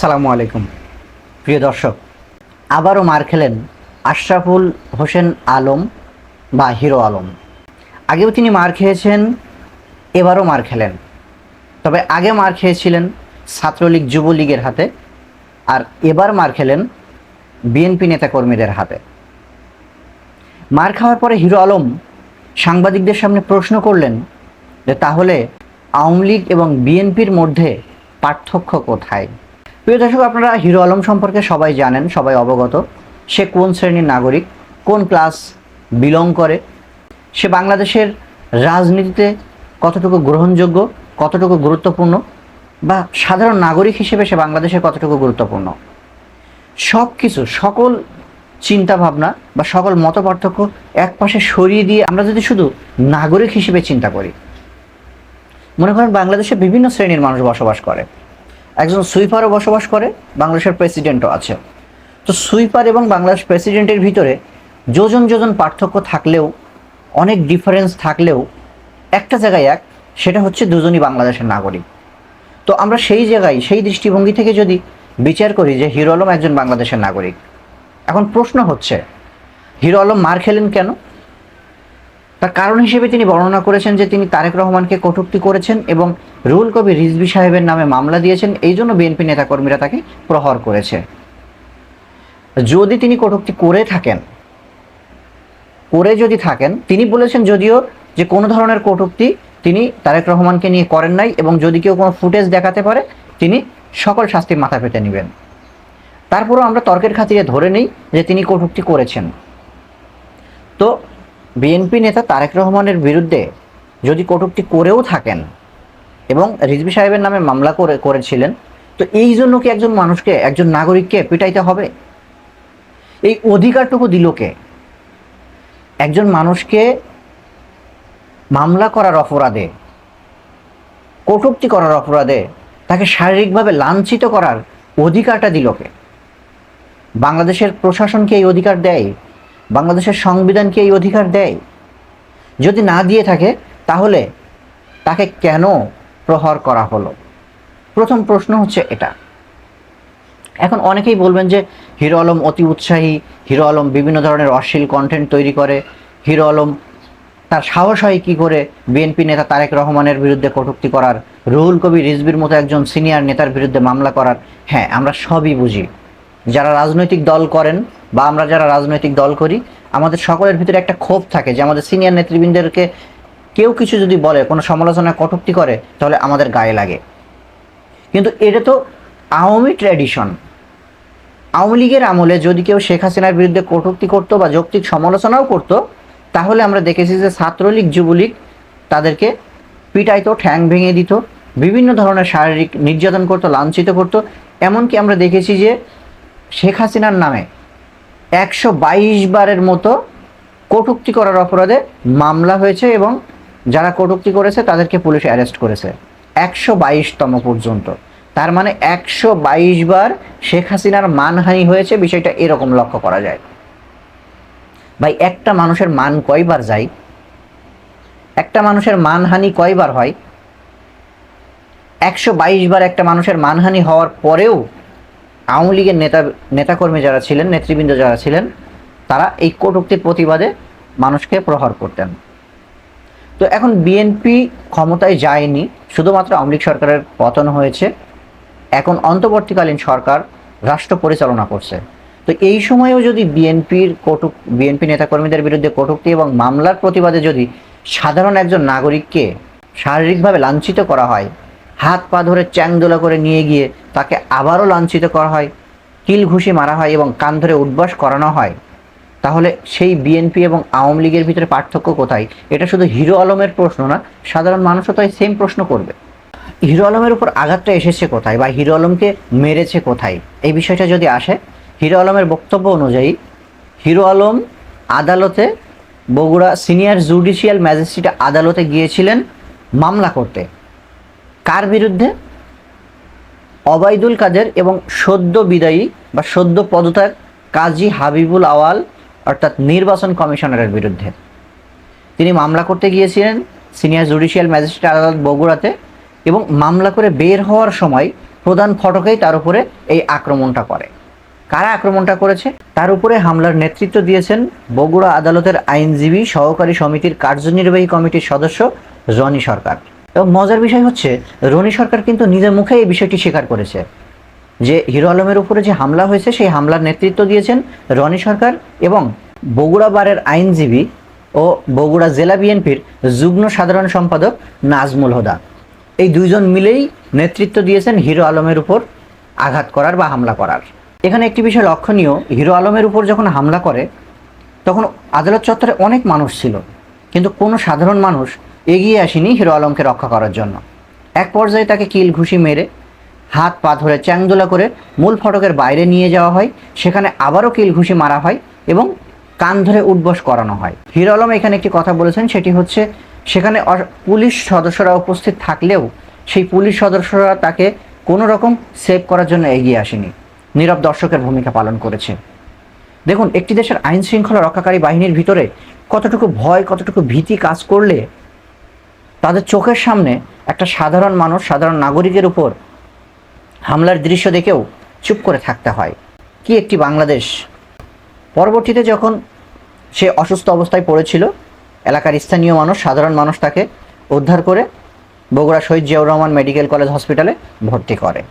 আসসালামু আলাইকুম। প্রিয় দর্শক, আবারও মার খেলেন আশরাফুল হোসেন আলম বা হিরো আলম। আগেও তিনি মার খেয়েছেন, এবারও মার খেলেন। তবে আগে মার খেয়েছিলেন ছাত্রলীগ যুবলীগের হাতে আর এবার মার খেলেন বিএনপি নেতাকর্মীদের হাতে। মার খাওয়ার পরে হিরো আলম সাংবাদিকদের সামনে প্রশ্ন করলেন যে তাহলে আওয়ামী লীগ এবং বিএনপির মধ্যে পার্থক্য কোথায়? প্রিয় দর্শক, আপনারা হিরো আলম সম্পর্কে সবাই জানেন, সবাই অবগত। সে কোন শ্রেণির নাগরিক, কোন ক্লাস বিলং করে, সে বাংলাদেশের রাজনীতিতে কতটুকু গ্রহণযোগ্য, কতটুকু গুরুত্বপূর্ণ বা সাধারণ নাগরিক হিসেবে সে বাংলাদেশে কতটুকু গুরুত্বপূর্ণ? সব কিছু সকল চিন্তা ভাবনা বা সকল মত পার্থক্য এক পাশে সরিয়ে দিয়ে আমরা যদি শুধু নাগরিক হিসেবে চিন্তা করি, মনে করেন বাংলাদেশে বিভিন্ন শ্রেণির মানুষ বসবাস করে। একজন সুইপারও বসবাস করে, বাংলাদেশের প্রেসিডেন্টও আছে। তো সুইপার এবং বাংলাদেশ প্রেসিডেন্টের ভিতরে যোজন যোজন পার্থক্য থাকলেও, অনেক ডিফারেন্স থাকলেও, একটা জায়গায় এক, সেটা হচ্ছে দুজনই বাংলাদেশের নাগরিক। তো আমরা সেই জায়গায়, সেই দৃষ্টিভঙ্গি থেকে যদি বিচার করি যে হিরো আলম একজন বাংলাদেশের নাগরিক, এখন প্রশ্ন হচ্ছে, হিরো আলম মার খেলেন কেন? তার কারণ হিসেবে তিনি বর্ণনা করেছেন যে তিনি তারেক রহমানকে কটূক্তি করেছেন এবং রুহুল কবির রিজভি সাহেবের নামে মামলা দিয়েছেন, এই জন্য বিএনপি নেতাকর্মীরা তাকে প্রহর করেছে। যদি তিনি কটূক্তি করে থাকেন, করে যদি থাকেন, তিনি বলেছেন যদিও যে কোনো ধরনের কটূক্তি তিনি তারেক রহমানকে নিয়ে করেন নাই এবং যদি কেউ কোনো ফুটেজ দেখাতে পারে, তিনি সকল শাস্তি মাথা পেতে নেবেন। তারপরও আমরা তর্কের খাতিরে ধরে নিই যে তিনি কটূক্তি করেছেন। তো বিএনপি নেতা তারেক রহমানের বিরুদ্ধে যদি কটূক্তি করেও থাকেন এবং রিজভি সাহেবের নামে মামলা করে, করেছিলেন। তো এই জন্য কি একজন মানুষকে, একজন নাগরিককে পিটাইতে হবে? এই অধিকারটুকু দিল কে? একজন মানুষকে মামলা করার অপরাধে, কটূক্তি করার অপরাধে, তাকে শারীরিকভাবে লাঞ্ছিত করার অধিকারটা দিল কে? বাংলাদেশের প্রশাসনকে এই অধিকার দেয়? বাংলাদেশের সংবিধানকে এই অধিকার দেয়? যদি না দিয়ে থাকে, তাহলে তাকে কেন প্রহর করা হলো। প্রথম প্রশ্ন হচ্ছে এটা। এখন অনেকেই বলবেন যে হিরো আলম অতি উৎসাহী, হিরো আলম বিভিন্ন ধরনের অশ্লীল কন্টেন্ট তৈরি করে, হিরো আলম তার সাহস হয় কী করে বিএনপি নেতা তারেক রহমানের বিরুদ্ধে কটূক্তি করার, রুহুল কবির, রিজবির মতো একজন সিনিয়র নেতার বিরুদ্ধে মামলা করার। হ্যাঁ আমরা সবই বুঝি। যারা রাজনৈতিক দল করেন বা আমরা যারা রাজনৈতিক দল করি, আমাদের সকলের ভিতরে একটা ক্ষোভ থাকে যে আমাদের সিনিয়র নেতৃবৃন্দেরকে কেউ কিছু যদি বলে, কোনো সমালোচনা কটূক্তি করে, তাহলে আমাদের গায়ে লাগে। কিন্তু এটা তো আওয়ামী ট্র্যাডিশন আওয়ামী লীগের আমলে যদি কেউ শেখ হাসিনার বিরুদ্ধে কটূক্তি করতো বা যৌক্তিক সমালোচনাও করতো, তাহলে আমরা দেখেছি যে ছাত্রলীগ, যুবলীগ তাদেরকে পিটাইতো, ঠ্যাং ভেঙে দিত, বিভিন্ন ধরনের শারীরিক নির্যাতন করতো, লাঞ্ছিত করতো। এমনকি আমরা দেখেছি যে শেখ হাসিনার নামে একশো বাইশ বারের মতো কটূক্তি করার অপরাধে মামলা হয়েছে এবং যারা কটুক্তি করেছে, তাদেরকে পুলিশ অ্যারেস্ট করেছে। একশো বাইশতম পর্যন্ত। তার মানে একশো বাইশ বার শেখ হাসিনার মানহানি হয়েছে, বিষয়টা এরকম লক্ষ্য করা যায়। ভাই, একটা মানুষের মান কয়বার যায়? একটা মানুষের মানহানি কয়বার হয়? একশো বাইশ বার একটা মানুষের মানহানি হওয়ার পরেও আওয়ামী লীগের নেতা, নেতাকর্মী যারা ছিলেন, নেতৃবৃন্দ যারা ছিলেন, তারা এই কটূক্তির প্রতিবাদে মানুষকে প্রহার করতেন। তো এখন বিএনপি ক্ষমতায় যায়নি, শুধুমাত্র আওয়ামী সরকারের পতন হয়েছে। এখন অন্তর্বর্তীকালীন সরকার রাষ্ট্র পরিচালনা করছে। তো এই সময়েও যদি বিএনপির কটুক বিএনপি নেতাকর্মীদের বিরুদ্ধে কটূক্তি এবং মামলার প্রতিবাদে যদি সাধারণ একজন নাগরিককে শারীরিকভাবে লাঞ্ছিত করা হয়, হাত পা ধরে চ্যাংদোলা করে নিয়ে গিয়ে তাকে আবারও লাঞ্ছিত করা হয় কিল ঘুষি মারা হয় এবং কান ধরে উদ্বাস করানো হয় তাহলে সেই বিএনপি এবং আওয়ামী লীগের ভিতরে পার্থক্য কোথায়? এটা শুধু হিরো আলমের প্রশ্ন না, সাধারণ মানুষও তাই সেম প্রশ্ন করবে। হিরো আলমের উপর আঘাতটা এসেছে কোথায় বা হিরো আলমকে মেরেছে কোথায়? এই বিষয়টা যদি আসে, হিরো আলমের বক্তব্য অনুযায়ী, হিরো আলম আদালতে বগুড়া সিনিয়র জুডিশিয়াল ম্যাজিস্ট্রেট আদালতে গিয়েছিলেন মামলা করতে। কার বিরুদ্ধে? অবায়দুল কাদের এবং সদ্য বিদায়ী বা সদ্য পদত্যাগ কাজী হাবিবুল আওয়াল অর্থাৎ নির্বাচন কমিশনারের বিরুদ্ধে। তিনি মামলা করতে গিয়েছিলেন সিনিয়র জুডিশিয়াল ম্যাজিস্ট্রেট আদালত বগুড়াতে এবং মামলা করে বের হওয়ার সময় প্রধান ফটকেই তার উপরে এই আক্রমণটা করে। কারা আক্রমণটা করেছে? তার উপরে হামলার নেতৃত্ব দিয়েছেন বগুড়া আদালতের আইনজীবী সহকারী সমিতির কার্যনির্বাহী কমিটির সদস্য রনি সরকার। এবং মজার বিষয় হচ্ছে, রনি সরকার কিন্তু নিজের মুখে এই বিষয়টি স্বীকার করেছে। যে হিরো আলমের উপরে যে হামলা হয়েছে, সেই হামলার নেতৃত্ব দিয়েছেন রনি সরকার এবং বগুড়া বারের আইনজীবী ও বগুড়া জেলা বিএনপির যুগ্ম সাধারণ সম্পাদক নাজমুল হোদা। এই দুইজন মিলেই নেতৃত্ব দিয়েছেন হিরো আলমের উপর আঘাত করার বা হামলা করার। এখানে একটি বিষয় লক্ষণীয়, হিরো আলমের উপর যখন হামলা করে, তখন আদালত চত্বরে অনেক মানুষ ছিল, কিন্তু কোনো সাধারণ মানুষ এগিয়ে আসেনি হিরো আলমকে রক্ষা করার জন্য। এক পর্যায়ে তাকে কিল ঘুষি মেরে হাত পা ধরে চ্যাংদোলা করে মূল ফটকের বাইরে নিয়ে যাওয়া হয়। সেখানে আবারও কিল ঘুষি মারা হয় এবং কান ধরে উঠবস করানো হয়। হিরো আলম এখানে একটি কথা বলেছেন, সেটি হচ্ছে সেখানে পুলিশ সদস্যরা উপস্থিত থাকলেও সেই পুলিশ সদস্যরা তাকে কোনো রকম সেভ করার জন্য এগিয়ে আসেনি। নীরব দর্শকের ভূমিকা পালন করেছে। দেখুন, একটি দেশের আইন শৃঙ্খলা রক্ষাকারী বাহিনীর ভিতরে কতটুকু ভয়, কতটুকু ভীতি কাজ করলে তাদের চোখের সামনে একটা সাধারণ মানুষ, সাধারণ নাগরিকের উপর হামলার দৃশ্য দেখেও চুপ করে থাকতে হয়। কি একটি বাংলাদেশ? পরবর্তীতে যখন সে অসুস্থ অবস্থায় পড়েছিল, এলাকার স্থানীয় মানুষ, সাধারণ মানুষ তাকে উদ্ধার করে বগুড়া শহীদ জিয়াউর রহমান মেডিকেল কলেজ হসপিটালে ভর্তি করে।